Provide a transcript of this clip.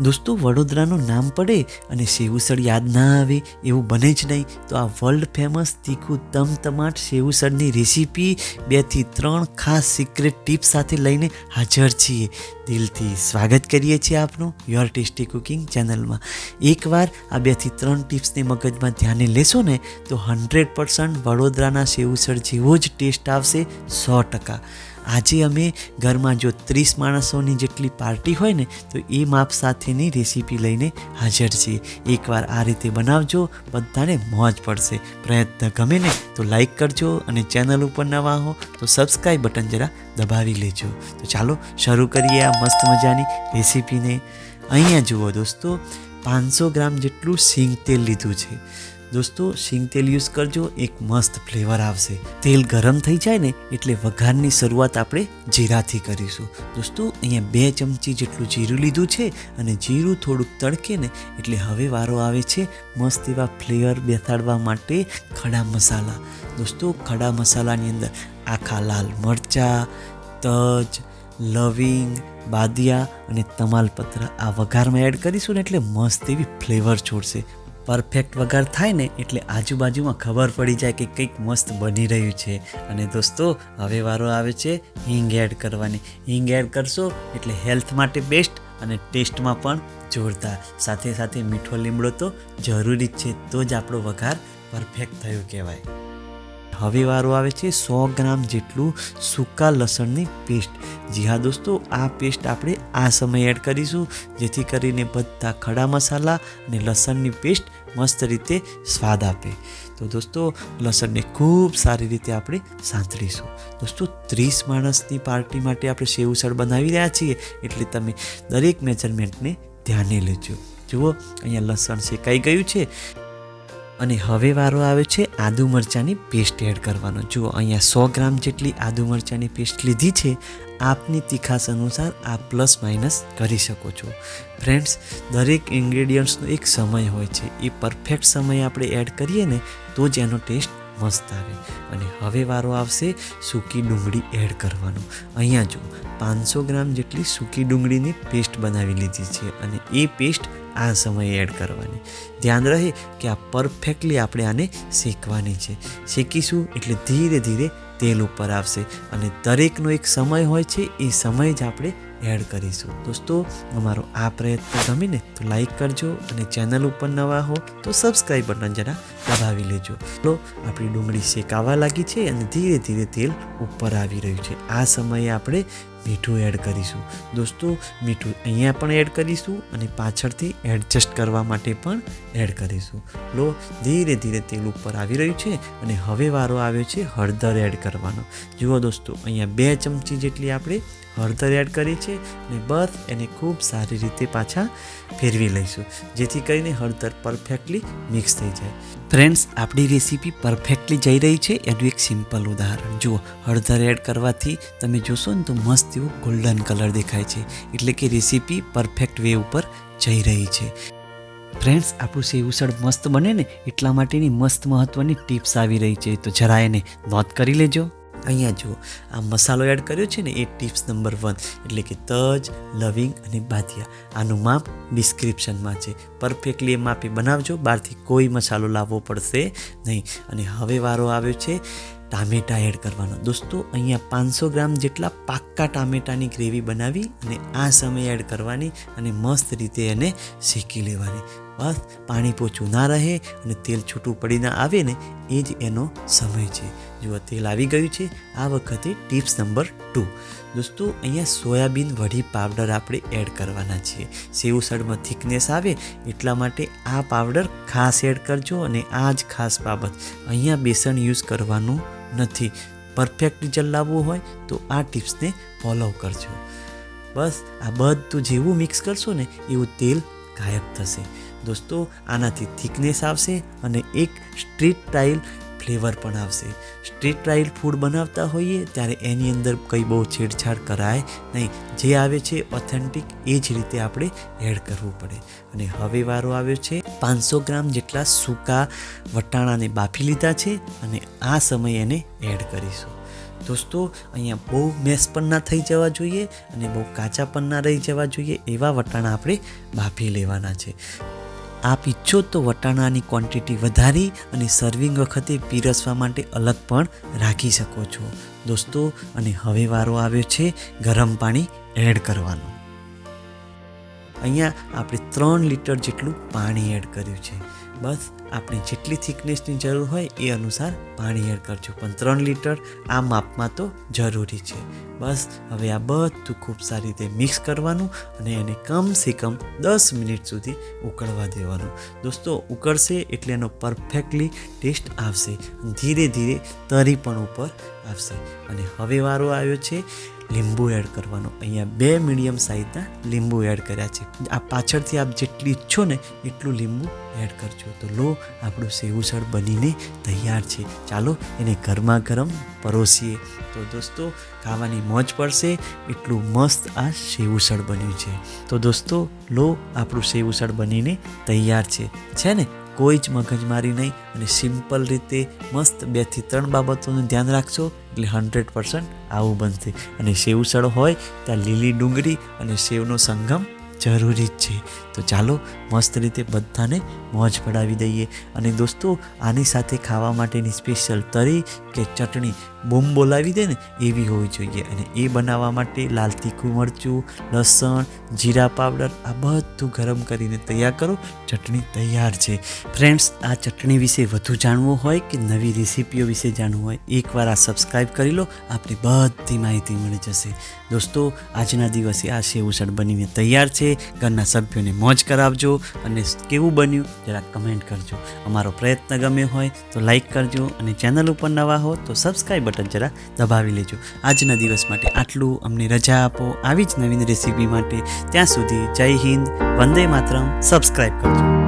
દોસ્તો, વડોદરાનું નામ પડે અને સેવુસળ યાદ ના આવે, એવું બને જ નહીં. તો આ વર્લ્ડ ફેમસ તીખું તમતમાટ સેવુસળની રેસીપી બેથી ત્રણ ખાસ સિક્રેટ ટિપ્સ સાથે લઈને હાજર છીએ. દિલથી સ્વાગત કરીએ છીએ આપનું યોર ટેસ્ટી કુકિંગ ચેનલમાં એકવાર આ બેથી ત્રણ ટિપ્સને મગજમાં ધ્યાને લેશો ને, તો હંડ્રેડ પર્સન્ટ વડોદરાના સેવુસળ જેવો જ ટેસ્ટ આવશે સો ટકા. આજે અમે ઘરમાં જો ત્રીસ માણસોની જેટલી પાર્ટી હોય ને, તો એ માપ સાથેની રેસીપી લઈને હાજર છીએ. એકવાર આ રીતે બનાવજો, બધાને મોજ પડશે. પ્રયત્ન ગમે ને, તો લાઈક કરજો અને ચેનલ ઉપર નવા હો, તો સબસ્ક્રાઈબ બટન જરા દબાવી લેજો. તો ચાલો, શરૂ કરીએ આ મસ્ત મજાની રેસીપીને. અહીંયા જુઓ દોસ્તો, પાંચસો ગ્રામ જેટલું સિંગ તેલ લીધું છે. દોસ્તો, શીંગ તેલ યુઝ કરજો, એક મસ્ત ફ્લેવર આવશે. તેલ ગરમ થઈ જાય ને, એટલે વઘારની શરૂઆત આપણે જીરાથી કરીશું. દોસ્તો, અહીંયા બે ચમચી જેટલું જીરું લીધું છે અને જીરું થોડુંક તડકે ને, એટલે હવે વારો આવે છે મસ્ત એવા ફ્લેવર બેસાડવા માટે ખડા મસાલા. દોસ્તો, ખડા મસાલાની અંદર આખા લાલ મરચાં, તજ, લવિંગ, બાદિયા અને તમાલપત્ર આ વઘારમાં એડ કરીશું ને, એટલે મસ્ત એવી ફ્લેવર છોડશે. પરફેક્ટ વઘાર થાય ને એટલે આજુબાજુમાં ખબર પડી જાય કે કંઈક મસ્ત બની રહ્યું છે. અને દોસ્તો, હવે વારો આવે છે હિંગ એડ કરવાની. હિંગ એડ કરશો એટલે હેલ્થ માટે બેસ્ટ અને ટેસ્ટમાં પણ જોરદાર. સાથે સાથે મીઠો લીમડો તો જરૂરી જ છે, તો જ આપણો વઘાર પરફેક્ટ થયો કહેવાય. હવે વારો આવે છે સો ગ્રામ જેટલું સૂકા લસણની પેસ્ટ. જી હા દોસ્તો, આ પેસ્ટ આપણે આ સમયે એડ કરીશું. જેથી કરીને બધા ખડા મસાલા અને લસણની પેસ્ટ મસ્ત રીતે સ્વાદ આપે. તો દોસ્તો, લસણને ખૂબ સારી રીતે આપણે સાંતળીશું. દોસ્તો, ત્રીસ માણસની પાર્ટી માટે આપણે સેવસળ બનાવી રહ્યા છીએ, એટલે તમે દરેક મેજરમેન્ટને ધ્યાને લેજો. જુઓ, અહીંયા લસણ શેકાઈ ગયું છે. અને હવે વારો આવે છે આદુ મરચાંની પેસ્ટ એડ કરવાનો. જુઓ, અહીંયા સો ગ્રામ જેટલી આદુ મરચાંની પેસ્ટ લીધી છે. આપની તીખાસ અનુસાર આપ પ્લસ માઇનસ કરી શકો છો. ફ્રેન્ડ્સ દરેક ઇન્ગ્રેડિયન્ટ્સનો એક સમય હોય છે. એ પરફેક્ટ સમય આપણે એડ કરીએ ને, તો જ એનો ટેસ્ટ મસ્ત આવે. અને હવે વારો આવશે સૂકી ડુંગળી એડ કરવાનો. અહીંયા જો પાંચસો ગ્રામ જેટલી સૂકી ડુંગળીની પેસ્ટ બનાવી લીધી છે અને એ પેસ્ટ આ સમયે એડ કરવાની. ધ્યાન રહે કે આ પરફેક્ટલી આપણે આને શેકવાની છે. શેકીશું એટલે ધીરે ધીરે તેલ ઉપર આવશે. અને દરેકનો એક સમય હોય છે એ સમય જ આપણે એડ કરીશું. દોસ્તો, અમારો આ પ્રયત્ન ગમે ને તો લાઈક કરજો અને ચેનલ ઉપર નવા હો તો સબસ્ક્રાઈબ બટન જરા દબાવી લેજો. તો આપણી ડુંગળી શેકાવા લાગી છે અને ધીરે ધીરે તેલ ઉપર આવી રહ્યું છે. આ સમયે આપણે મીઠું એડ કરીશું. દોસ્તો, મીઠું અહીંયા પણ એડ કરીશું અને પાછળથી એડજસ્ટ કરવા માટે પણ એડ કરીશું. લો, ધીરે ધીરે તેલ ઉપર આવી રહ્યું છે અને હવે વારો આવ્યો છે હળદર એડ કરવાનો. જુઓ દોસ્તો, અહીંયા બે ચમચી જેટલી આપણે હળદર એડ કરી છે અને બસ એને ખૂબ સારી રીતે પાછા ફેરવી લઈશું, જેથી કરીને હળદર પરફેક્ટલી મિક્સ થઈ જાય. ફ્રેન્ડ્સ આપણી રેસીપી પરફેક્ટલી જઈ રહી છે. એનું એક સિમ્પલ ઉદાહરણ. જુઓ હળદર એડ કરવાથી તમે જોશો ને તો મસ્ત એવું ગોલ્ડન કલર દેખાય છે. એટલે કે રેસીપી પરફેક્ટ વે ઉપર જઈ રહી છે. ફ્રેન્ડ્સ આપણું સેવસળ મસ્ત બને ને એટલા માટેની મસ્ત મહત્ત્વની ટિપ્સ આવી રહી છે. તો જરા એને નોંધ કરી લેજો. અહીંયા જુઓ. આ મસાલો એડ કર્યો છે ને એ ટિપ્સ નંબર વન એટલે કે તજ, લવિંગ અને બાથિયા આનું માપ ડિસ્ક્રિપ્શનમાં છે. પરફેક્ટલી એ માપે બનાવજો. બહારથી કોઈ મસાલો લાવવો પડશે નહીં. અને હવે વારો આવ્યો છે ટામેટા એડ કરવાનો. દોસ્તો, અહીંયા પાંચસો ગ્રામ જેટલા પાક્કા ટામેટાની ગ્રેવી બનાવી અને આ સમયે એડ કરવાની અને મસ્ત રીતે એને શેકી લેવાની. બસ પાણી પોચું ના રહે અને તેલ છૂટું પડી ના આવે ને, એ જ એનો સમય છે. જુઓ તેલ આવી ગયું છે, આ વખતે ટિપ્સ નંબર ટુ. દોસ્તો, અહીંયા સોયાબીન વડી પાવડર આપણે એડ કરવાના છીએ. સેવસળમાં થિકનેસ આવે, એટલા માટે આ પાવડર ખાસ એડ કરજો અને આ જ ખાસ બાબત. અહીંયા બેસન યુઝ કરવાનું નથી. પરફેક્ટ રિઝલ્ટ લાવવું હોય તો આ ટિપ્સને ફોલો કરજો. બસ, આ બધું જેવું મિક્સ કરશો ને, એવું તેલ ગાયબ થશે. દોસ્તો, આનાથી થિકનેસ આવશે અને એક સ્ટ્રીટ સ્ટાઇલ ફ્લેવર પણ આવશે. સ્ટ્રીટ સ્ટાઇલ ફૂડ બનાવતા હોઈએ ત્યારે એની અંદર કંઈ બહુ છેડછાડ કરાય નહીં. જે આવે છે ઓથેન્ટિક, એ જ રીતે આપણે એડ કરવું પડે. અને હવે વારો આવ્યો છે. પાંચસો ગ્રામ જેટલા સૂકા વટાણાને બાફી લીધા છે અને આ સમયે એને એડ કરીશું. દોસ્તો, અહીંયા બહુ મેસ પણ ના થઈ જવા જોઈએ અને બહુ કાચા પણ ના રહી જવા જોઈએ એવા વટાણા આપણે બાફી લેવાના છે. આપ ઈચ્છો તો વટાણાની ક્વોન્ટિટી વધારી અને સર્વિંગ વખતે પીરસવા માટે અલગ પણ રાખી શકો છો. દોસ્તો, અને હવે વારો આવ્યો છે ગરમ પાણી એડ કરવાનો. અહીંયા આપણે ત્રણ લીટર જેટલું પાણી એડ કર્યું છે. બસ આપણે જેટલી થિકનેસની જરૂર હોય એ અનુસાર પાણી એડ કરજો. પણ ત્રણ લીટર આ માપમાં તો જરૂરી છે. બસ હવે આ બધું ખૂબ સારી રીતે મિક્સ કરવાનું અને એને કમ સે કમ દસ મિનિટ સુધી ઉકળવા દેવાનું. દોસ્તો, ઉકળશે એટલે એનો પરફેક્ટલી ટેસ્ટ આવશે. ધીરે ધીરે તરી પણ ઉપર આવશે. અને હવે વારો આવ્યો છે, લીંબુ એડ કરવાનો. અહીંયા બે મીડિયમ સાઇઝના લીંબુ એડ કર્યા છે. આ પાછળથી આપ જેટલી ઈચ્છો ને એટલું લીંબુ એડ કરજો. તો લો, આપણું સેવુસળ બનીને તૈયાર છે. ચાલો એને ગરમા ગરમ પરોસીએ. તો દોસ્તો, ખાવાની મોજ પડશે, એટલું મસ્ત આ સેવુસળ બન્યું છે. તો દોસ્તો, લો, આપણું સેવુસળ બનીને તૈયાર છે. છે ને? કોઈ જ મગજમારી નહીં અને સિમ્પલ રીતે મસ્ત બેથી ત્રણ બાબતોનું ધ્યાન રાખશો, એટલે હંડ્રેડ પર્સન્ટ આવું બનશે. અને સેવસળ હોય ત્યાં લીલી ડુંગળી અને સેવનો સંગમ જરૂરી જ છે. તો ચાલો મસ્ત રીતે બધાને મોજ પડાવી દઈએ. અને દોસ્તો, આની સાથે ખાવા માટેની સ્પેશિયલ તરી કે ચટણી બૂમ બોલાવી દે ને, એવી હોવી જોઈએ. અને એ બનાવવા માટે લાલ તીખું મરચું, લસણ, જીરા પાવડર, આ બધું ગરમ કરીને તૈયાર કરો. ચટણી તૈયાર છે. ફ્રેન્ડ્સ આ ચટણી વિશે વધુ જાણવું હોય કે નવી રેસીપીઓ વિશે જાણવું હોય, એકવાર આ સબસ્ક્રાઈબ કરી લો. આપને બધી માહિતી મળી જશે. દોસ્તો, આજના દિવસે આ સેવસળ બનીને તૈયાર છે. ઘરના સભ્યોને મોજ કરાવજો અને કેવું બન્યું જરા કમેન્ટ કરજો. અમારો પ્રયત્ન ગમ્યો હોય તો લાઈક કરજો અને ચેનલ ઉપર નવા હો તો સબસ્ક્રાઈબ બટન જરા દબાવી લેજો. આજના દિવસ માટે આટલું. અમને રજા આપો. આવી જ નવીન રેસીપી માટે ત્યાં સુધી જય હિન્દ. વંદે માતરમ. સબસ્ક્રાઈબ કરજો.